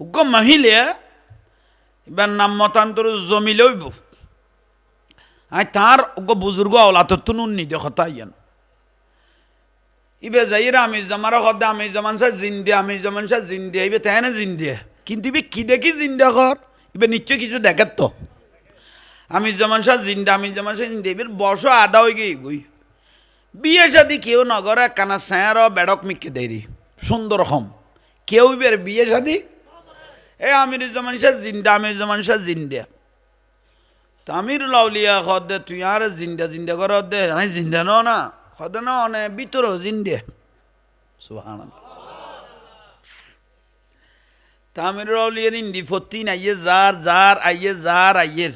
উগ্র মহিলে এবার নাম মতান্তর জমি লইব আই তার উগ্র বুজুর্গ ওলাতর তো নুন নিদে কথা ইয়ান। ইবে যাইরা আমি জামার হদে আমি জামান সা জিন্দে আমি জামান সা জিন্দে ইবে তাই না জিন্দে কিন্তু ইবে কি দেখি জিন্দে কর ইবে নিশ্চয় কিছু দেখের তো আমি যেমন সা জিন্দা আমি যেমন সা জিন্দা এবার বর্ষ আদা হয়ে গিয়ে গুই বিয়ে শাদি কেউ নগরে কানা স্যাঁর বেড়ক মিকে দেরি সুন্দর হম কেউ বের বিয়ে শাদি এ আমির যেমন সা জিন্দা আমির যেমন সা জিন্দা তামির লাউলিয়া খদে তুই আর জিন্দা জিন্দা কর দে আমি জিন্দা ন না খদে না অনে ভিতর জিন্দে সুহান তামির লাউলিয়ার ইন্দি ফত্তি আইয়ে যার যার আইয়ে যার আইয়ের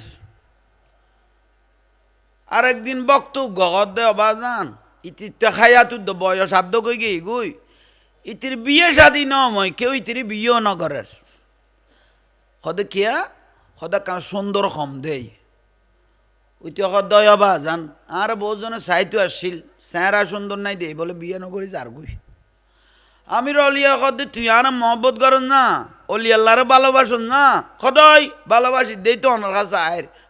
আরেকদিন বক্ত গগত দে অবাজান ইতির খাইয়া তুই বয়স আদ্য কই গই ইতির বিয়ে ন মই কেউ ইতির বিয়েও নগরের সদে কিয়া? সদা কা সুন্দর কম দেই। ওইতে সদয় অবাজান আর বহুজনে চাইতো আসছিল, চেহারা সুন্দর নাই দেই, বলে বিয়ে নকরি যার গুই। আমি অলিয়া সদে তুই আর মহব্বত করেন না অলি আল্লাহরে ভালোবাসুন না। সদয় ভালোবাসি দেই তো অনার কাছে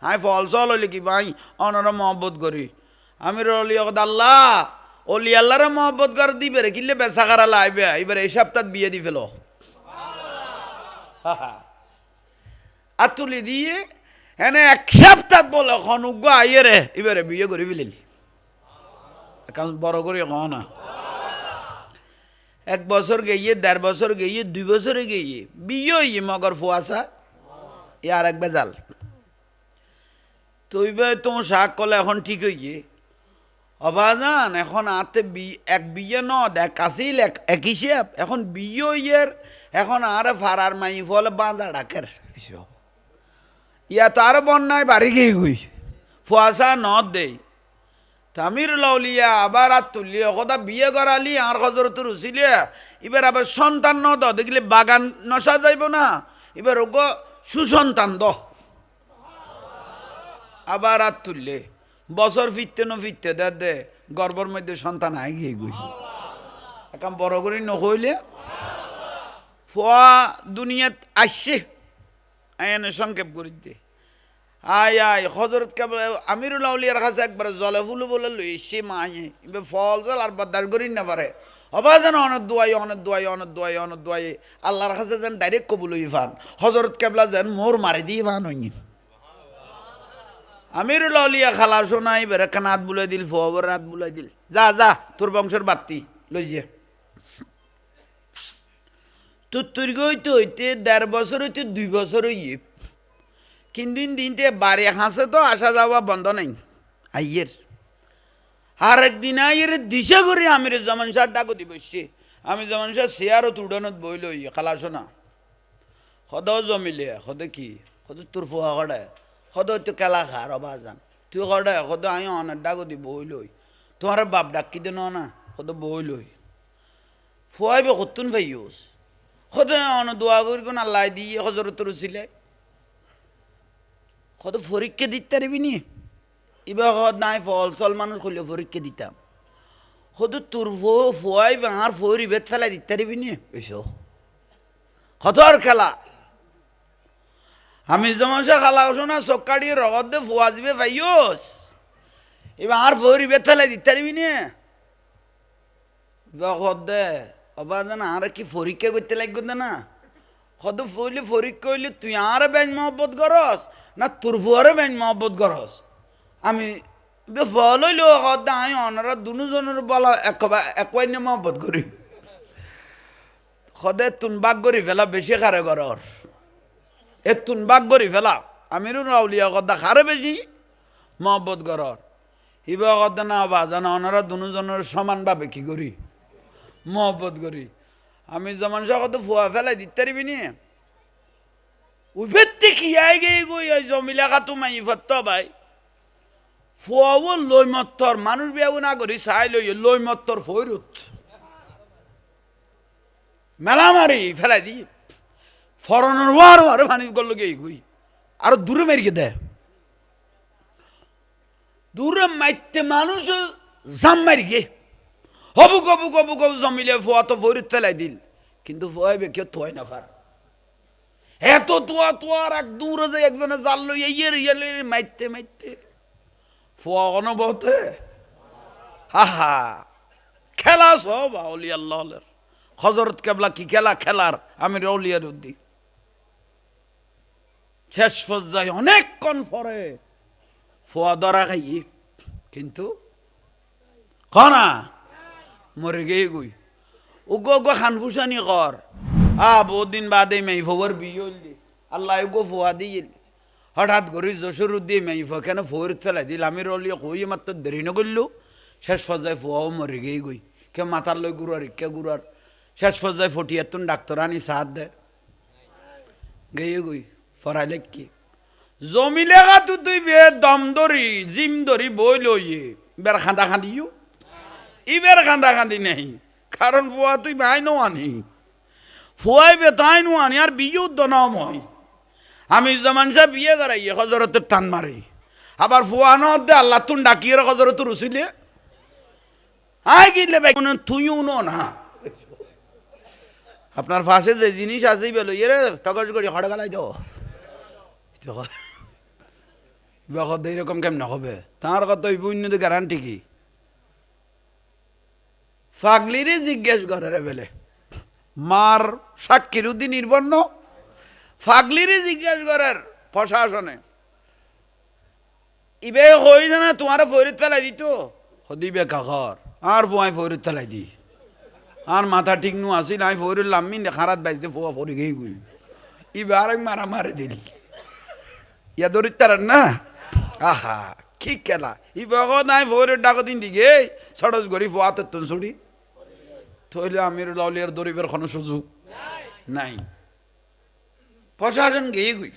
আই ফল চল হইলে কি ভাই অনারা মহব্বত করি। আমি অলিয়া কদ আল্লাহ অলি আল্লাহরে মহব্বত করে দিবে রে বেচা কারা লাইবে এবার এই সপ্তাহ বিয়ে দি ফেলো। আর তুলি দিয়ে এনে এক সপ্তাহ বলে অনুজ্ঞ আইয়ে রে এবারে বিয়ে করে ফেলিলি। এখন বড় করে কহ না। এক বছর গেয়ে দেড় বছর গিয়ে দুই বছরে গেয়ে বিয়ে হইয়ে মগর ফুয়াশা, এ আর এক বেজাল। তো এইবার তোমার শাক কলে এখন ঠিক হইয়ে। অবাজান, এখন আতে বি, এক বিয়ে ন দেখ আসিল এক এক হিসেব এখন বিয়ে হইয়ের, এখন আর ফারার মাই ফলে বাঁধা ডাকের ইয়া তার বন্যায় বাড়ি গিয়ে গুই। ফুয়াশা ন দেই। তামির লাউলিয়া আবার আর তুলিয়ে কথা বিয়ে করালি আর খজর তো রুচিলে এবার আবার সন্তান ন দ দেখলে বাগান নসা যাইব না। এবার ওগ সুসন্তান দ। আবার আর তুললে বছর ফিরতে ন ফিরতে দে দে গর্বর মধ্যে সন্তান আই গিয়ে গুই। এখন বড় করে নহইলে ফুয়া দুনিয়াত আসছে আইনে সংক্ষেপ করে দে। আয় আয়, হজরত কেবল আমিরুল আউলিয়ার কাছে একবার জলে ফুলু বলে লই, সে মায়ে ফল জল আর বাদার করি না পারে। অবা যেন অনেক দোয়াই অনেক দোয়াই অনেক দোয়াই অনেক দোয়াই আল্লাহর কাছে যেন ডাইরেক্ট কবুল হই ফান। হজরত কেবলা যেন মোর মারি দিয়ে ফান হই আমিরুল আউলিয়া খালা শোনাই বেরে কানাত বুলাই দিল, ফোয়াবর রাত বুলাই দিল। যা যা, তোর বংশের বাত্তি লই যে। তোর তোর হইতে হইতে দেড় বছর হইতে দুই বছর হইয়ে কিন্তু দিনতে বাড়ি হাসে তো আসা যাওয়া বন্ধ নাই। আইয়ের। আর একদিন আইয়ের দিশা করে আমির জমান সার ডাকো দি বসছে আমি জমান সার শেয়ারও তুডনত বইল ইয়ে খালাসো না সদাও জমিলে, সদে কি? সদে তোর ফুয়া সদায় সদয় তো কেলা খা রবা যান তুই সদায় সদয় আই অনেক ডাকো দি বই লই। তোমার বাপ ডাকি দে না সদয় বই লই। ফুয়াইবে সতুন ভাইয়স সদয় অন দোয়া করি কোন আল্লাহ দিয়ে সজর তোর ছিলে কত পরীক্ষা দিতে পারবি নি? এবার নাই, ফল চল মানুষ খুলে পরীক্ষা দিতাম। সদু তোর ফো ফুয়াই বাঙার ফরি বেত ফেলাই দিতে পারবি নি? এসো। কত আর খেলা। আমি যেমন সে খেলা ওসো না চক্কাড়ি রগত দে ফুয়া দিবে ভাইয়স এবার আর ফরি বেত ফেলাই দিতে পারবি এবার দে অবা জানা আর কি পরীক্ষা করতে লাগবে না? কত ফইলে পরীক্ষা হইলে তুই আর বেন মহব্বত করস না তোর ফুয়ারে বেন মহব্বত করস? আমি ফল হইলেও কত আমি অনারা দুজনের বলা একবাই নিয়ে মহব্বত করি। সদে তুন বাগ করি ফেলা, বেশি খারে ঘরর এ তুন বাগ করি ফেলা, আমিরু রাউলিয়া কথা খারে বেশি মহব্বত ঘরর ইবা কথা না বা জানা ওনারা দুজনের সমানভাবে কি করি? মহব্বত করি। আমি যেমন কত ফুয়া ফেলাই দিতে পারবি নি? উবেতে কি আই গে গই? ওই জমিলা কাতু মাই ফত্ত ভাই। ফুয়াও লই মত্তর, মানুষ বিয়াও না করি, চাই লই লই মত্তর ফৈরুত মেলা মারি ফেলাই দি। ফরনের ওয়ার ওয়ার পানি করল গে গই। আর দূরে মেরিকে দে। দূরে মাইতে মানুষ জাম মারি গে। হবু কবু কবু কবু জমিলে ফুয়া তো ভরিত ফেলাই দিল। কিন্তু ফুয়াই বে, কেউ থয় না ফার এত তোয়া তোয়ার এক দূরে যে একজনে জাল লই ইয়ের ইয়েলে মাইতে মাইতে ফুয়া অনবতে হা হা। খেলা সব আউলি আল্লাহর হজরত কেবলা কি খেলা? খেলার। আমি রৌলিয়ার উদ্দি শেষ পর্যায়ে অনেকক্ষণ পরে। ফুয়া ধরা খাই কিন্তু কনা। মরে গিয়ে গুই উগো উগো খানফুসানি কর আ, বহুত দিন বাদে মেই ফোর বিয়ে হইলি আল্লাহ উগো ফুয়া দিল হঠাৎ করে যশোর দিয়ে মেই ফো কেন ফোর ফেলাই দিল। আমি রলি কই মাত্র দেরি নগরলু শেষ পর্যায়ে ফুয়াও মরে গিয়ে গুই কে মাথার লই গুড়ার কে গুড়ার শেষ পর্যায়ে ফটিয়াতুন ডাক্তার আনি সাহায্য দেয় গেয়ে গুই ফরাইলে কি? জমি লেখা তো তুই বে, দম ধরি জিম ধরি বই লইয়ে বের খাঁদা খাঁদিও ইবের কান্দা কান্দি নেই। কারণ ফুয়া তুই ভাই নো আনি। ফুয়াই বে তাই নো আনি আর বিয়ে দনাও মই আমি জামান সাহেব বিয়ে করাই হজরতের টান মারি। আবার ফুয়া ন দে, আল্লাহ তুন ডাকিয়ে হজরত রুসিলে। আই গিলে ভাই তুইও নো আপনার পাশে যে জিনিস আছে বেলো ইয়ে টকস করি, হড়ে গেলাই দাও বেকত এইরকম কেমন হবে? তার উন্নতি গ্যারান্টি কি? ফাগলিরই জিজ্ঞেস করে রে বেলে। মার সাক্ষীর উদ্দি নির্বন্ন। ফাগলিরই জিজ্ঞেস করার প্রশাসনে। ইবে হই না তোমার ফরিদ ফেলাই দিত সদিবে কাকর আর ফুয়াই ফরিদ ফেলাই দি। আর মাথা ঠিক নু আসিল আমি ফরির লাম্মি খারাত বাইতে ফুয়া ফরি গেই গুই। ইবে আর মারা মারে দিল। ইয়া দরিত না? আহা, কি খেলা। ই বগত নাই ফরির ডাকত দিন দিকে সড়স গরি ফুয়া তেতন ছড়ি। থইলে আমির লাউলিয়ার দরিবের কোনো সুযোগ নাই। প্রশাসন গিয়ে গুই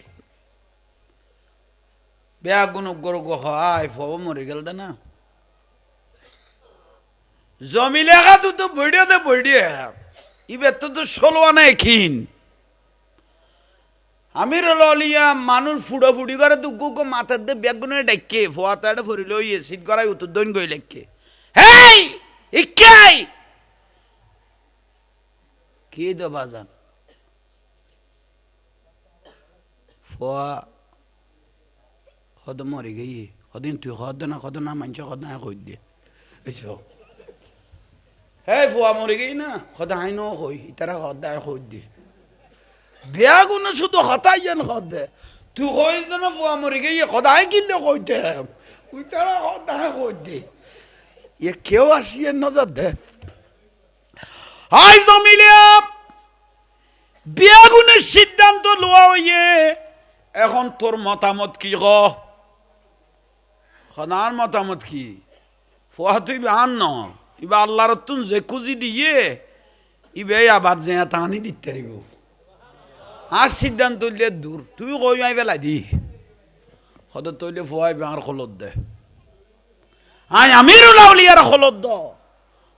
বেয়া গুণ গরু গহ আয় ফব মরে গেল না। জমি লেখা তো তো বড়িয়ে দে বড়িয়ে ইবে তো তো ষোলো আনা এখিন আমির ললিয়া মানুষ ফুড়ো ফুড়ি করে তো গো মাথার দিয়ে ব্যাগ গুনে ডাইকে ফোয়াতা এটা ফরিল ইয়ে সিট করাই উত্তর দৈন গই লেখকে হেই ইকাই কি দো বাজান? ফোয়া খদ মরি গই কদিন তুই খদ না খদ না মানছ খদ না কই দে। হে ফুয়া মরি গই না খদ হাই কই ইতারা খদ দা কই দে। বেয়া গুণ শুধু হতাই যেন খদ দে। তুই কই দে না ফুয়া মরি গই খদাই কিনলে কইতে ইতারা খদ দা কই দে। এ কেউ আসিয়ে নজর দে। আজ জমিলে বিয়াগুনের সিদ্ধান্ত লোয়া হইয়ে, এখন তোর মতামত কি খনার মতামত কি? ফুয়া তুই আন ন? ইবা আল্লাহর তুন যে কুজি দিয়ে, ইবে আবার যে তাহানি দিতে পারিব আর সিদ্ধান্ত দিলে দূর। তুই কই আই বেলা দি সদ তৈলে ফুয়াই বেহার খলত দে। আই আমির উলাউলিয়ার খলত দ।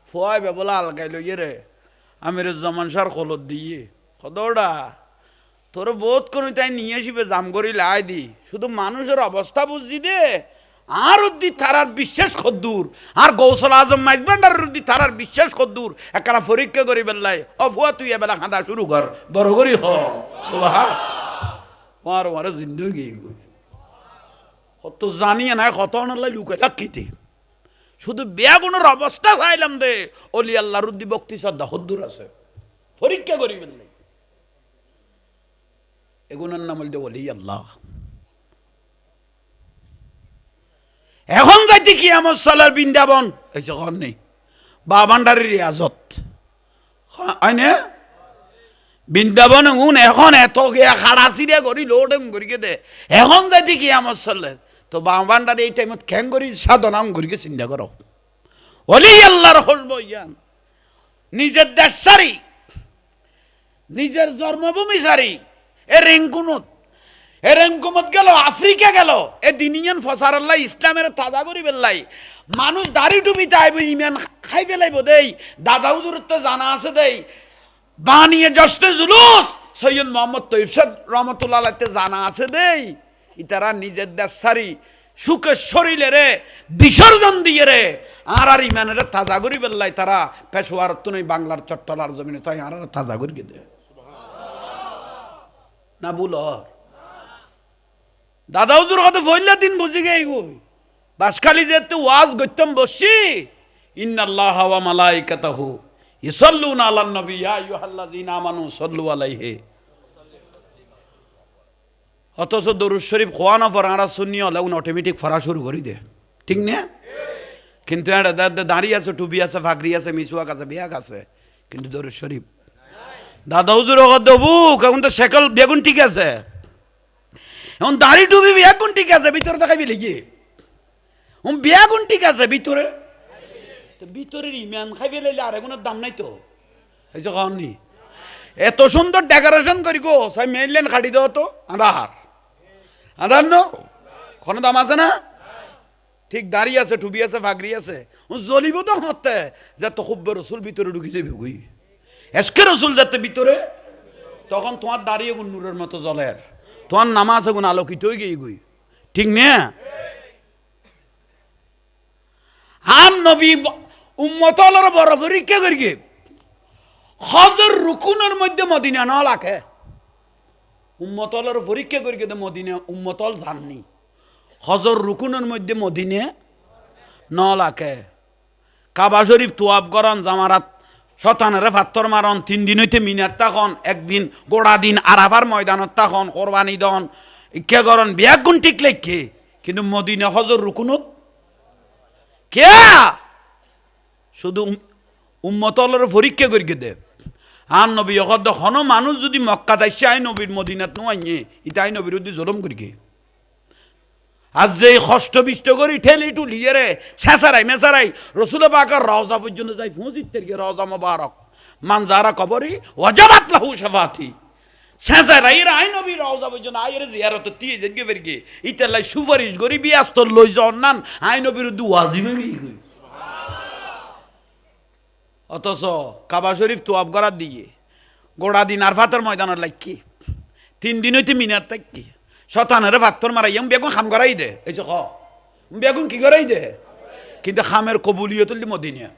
ফুয়াই বে বলা আলগাই লইয়ে রে। আমির জামান সার খলত দিয়ে। সদৌড়া তোর বোধ কোনো তাই নিয়ে আসিবে, জাম করি লাই দি। শুধু মানুষের অবস্থা বুঝছি দে। আর উদ্দি তারার বিশ্বাস কদ্দূর আর গৌসল আজম মাইজবান্ডার উদ্দি তারার বিশ্বাস কদ্দূর একখানা পরীক্ষা করি বেল্লাই অফুয়া তুই এবেলা খাঁদা শুরু কর। বড় করি হ। আর ওয়ারে জিন্দগি। কত জানিয়ে নাই, কত অনালাই লুকাই লাকিতে শুধু বেয়াগুনের অবস্থা চাইলাম দে। অলি আল্লাহর উদ্দি বক্তি শ্রদ্ধা, হদ্দুর আছে। পরীক্ষা করি বেল্লাই এগুলোর নাম বলতে বলি আল্লাহ। এখন যাইতে কি আমার সালার বৃন্দাবন? এই যখন নেই। বাবান্ডারের রিয়াজত। হয়নে বৃন্দাবন গুণ এখন এত গিয়া খাড়া চিড়িয়া করি লোড করি দে। এখন যাইতে কি আমার চলে তো বাবান্ডার এই টাইমত খ্যাং করি সাধনা করিকে চিন্তা করো। অলি আল্লাহর হলব ইয়ান নিজের দেশ সারি, নিজের জন্মভূমি সারি, এ রেঙ্কুনত, এ রেঙ্কুমত গেল, আফ্রিকা গেল, এ দিনিয়ান ফসার আল্লাহ ইসলামের তাজা করি বেল্লাই। মানুষ দাড়ি টুপি চাইব, ইমান খাই বেলাইব দেই দাদা উদুরত্ব জানা আছে দেই। বানিয়ে জস্তে জুলুস, সৈয়দ মোহাম্মদ তৈফসদ রহমতুল্লাহ জানা আছে দেই। ইতারা নিজের দেশ সারি সুখের শরীরে রে, বিসর্জন দিয়ে রে। আর আর ইমানের তাজা করি বেল্লাই তারা পেশোয়ার তো নেই বাংলার চট্টলার জমিনে, তাই আর তাজা করি দে না বুলর দাদা হুজুর কত ফইলা দিন বুঝি গে গই বাসখালি যেতে ওয়াজ গইতাম বসি, ইন্নাল্লাহ ওয়া মালাইকাতাহু ইসাল্লুনা আলান নবী, ইয়া আইয়ুহাল্লাযিনা আমানু সাল্লু আলাইহি। অথচ দরুদ শরীফ খোয়া না পর আরা শুনি হলে উনি অটোমেটিক ফরা শুরু করে দে। ঠিক না? কিন্তু দাঁড়িয়ে আছে, টুপি আছে, ফাকরি আছে মিসুয়াক আছে, বিয়াক আছে, কিন্তু দরুদ শরীফ। দাদা হুজুর দেবু, এখন তো সেকল বেগুন ঠিক আছে। এখন দাড়ি টুপি বেগুন ঠিক আছে, ভিতরে দেখাবি লিখি। বেগুন ঠিক আছে, ভিতরে। তো ভিতরের ইমান খাইবে লাইলে আর এগুলোর দাম নাই তো। এই যে খাওয়াননি এত সুন্দর ডেকোরেশন করি গো, সবাই মেইনলেন খাটি দাও তো আধার ন? কোনো দাম আছে না? ঠিক দাঁড়িয়ে আছে টুপি আছে ফাগরি আছে। জ্বলিব তো হতে, যে তো খুব রসুল ভিতরে ঢুকে যাবি গুই এসকে রসুল যাতে ভিতরে? তখন তোমার দাঁড়িয়ে গুণ নূরের মতো জলের তোমার নামা আছে গুণ আলোকিত হয়ে গিয়ে গুই ঠিক না? হাম নবী উম্মতলর বড় পরীক্ষা করি হজর রুকুনের মধ্যে মদিনা ন লাখে উম্মতলর পরীক্ষা করি কিন্তু মদিনা উম্মতল জাননি। হজর রুকুনের মধ্যে মদিনে ন লাখে কাবা শরীফ তোয়াব করন, জামারাত শতানেরে ফাত্তর মারন, তিন দিন হইতে মিনাত তখন একদিন গোড়া দিন আরাফার ময়দানত তাখন কোরবানি দন ইচ্ছা করন বিয়া গুণ ঠিক লেখে কিন্তু মদিনা হজর রুকুনত কে? শুধু উম্মতলের পরীক্ষা করি দে আর নবী অকদ হন মানুষ যদি মক্কা তাইছে আই নবীর মদিনাত নোয়াইয়ে ইটা আই নবীর উদ্দি জলম করি গে আজ যে কষ্ট বিষ্ট করি ঠেলি টুলিয়ে রে ছেঁচারাই মেসারাই রসুল বাকার রওজা পর্যন্ত যাই পৌঁছিত থেকে রওজা মোবারক মানজারা কবরি ওয়াজাবাত লাহু শাফাতি। ছেঁচারাই রে আই নবী রওজা পর্যন্ত আই রে জিয়ারত তিয়ে জেগে ফেরগে ইতালাই সুপারিশ করি বিয়াস্ত লই যাওয়ার নান, আই নবীর উদ্দি ওয়াজিবে গই অথচ কাবা শরীফ তোয়াব করার দিয়ে গোড়া দিন আর ফাতর ময়দানের লাগকি তিন দিন হইতে মিনার থাকি শতানের ফাত্তর মারাই এম বেগুন খাম করাই দে। এই ক বেগুন কি করাই দে? কিন্তু খামের কবুলিয়ত মদিনিয়া।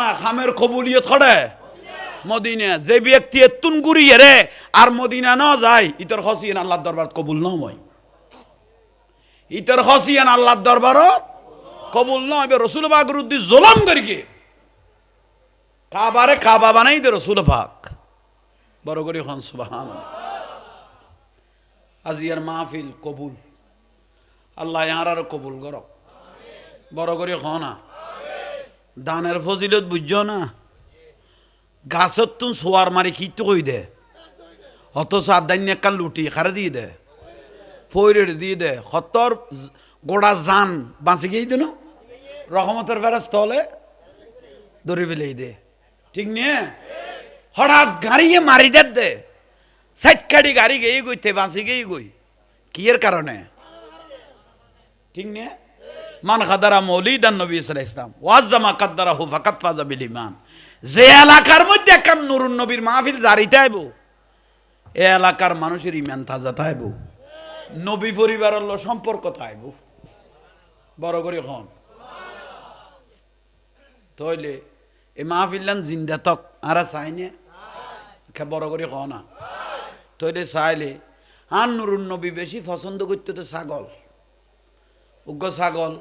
না খামের কবুলিয়ত খড়ে মদিনা যে ব্যক্তি এতুন গুড়িয়ে রে, আর মদিনা ন যায়, ইতর হসিয়ান আল্লাহর দরবার কবুল ন মই। ইতর হসিয়ান আল্লাহর দরবারত কবুল না হবে, রসুল পাকের উদ্দি জোলাম করিকে কাবারে কাবা বানাই দে রসুল পাক। বড় করি হন সুবাহান আজিয়ার মাহফিল কবুল। আল্লাহ আর আর কবুল করক। বড় করে না দানের ফজিলত বুঝছ না? গাছত তুন সোয়ার মারি কি তো কই দে? অথচ আদান্য একাল লুটি খারে দিয়ে দে? ফৈরের দিয়ে দে? সত্তর গোড়া জান বাঁচি গিয়ে দিন রহমতের ফেরাস্ত হলে ধরে ফেলেই দে। ঠিক নিয়ে? হঠাৎ গাড়িয়ে মারি দে দে। সাইড কাটি গাড়ি গেই গইতে বাঁচি গেই গই। কি এর কারণে? ঠিক নিয়ে? মান খাদারা মৌলিদান নবী সাল্লাল্লাহু ইসলাম ওয়াজ্জামা কাদ্দারা হু ফাকাত ফাজা বিল ইমান যে এলাকার মধ্যে একখান নুরুন নবীর মাহফিল জারিতে আইব এ এলাকার মানুষের ইমান তাজা তাইব। নবী পরিবারের সম্পর্ক তাইব। বড় করে হন তইলে এ মাহফিল্লান জিন্দা তক আরা চাইনে বড় করে হন না তইলে চাইলে আন নুরুন নবী বেশি পছন্দ করতে তো ছাগল উগ্র ছাগল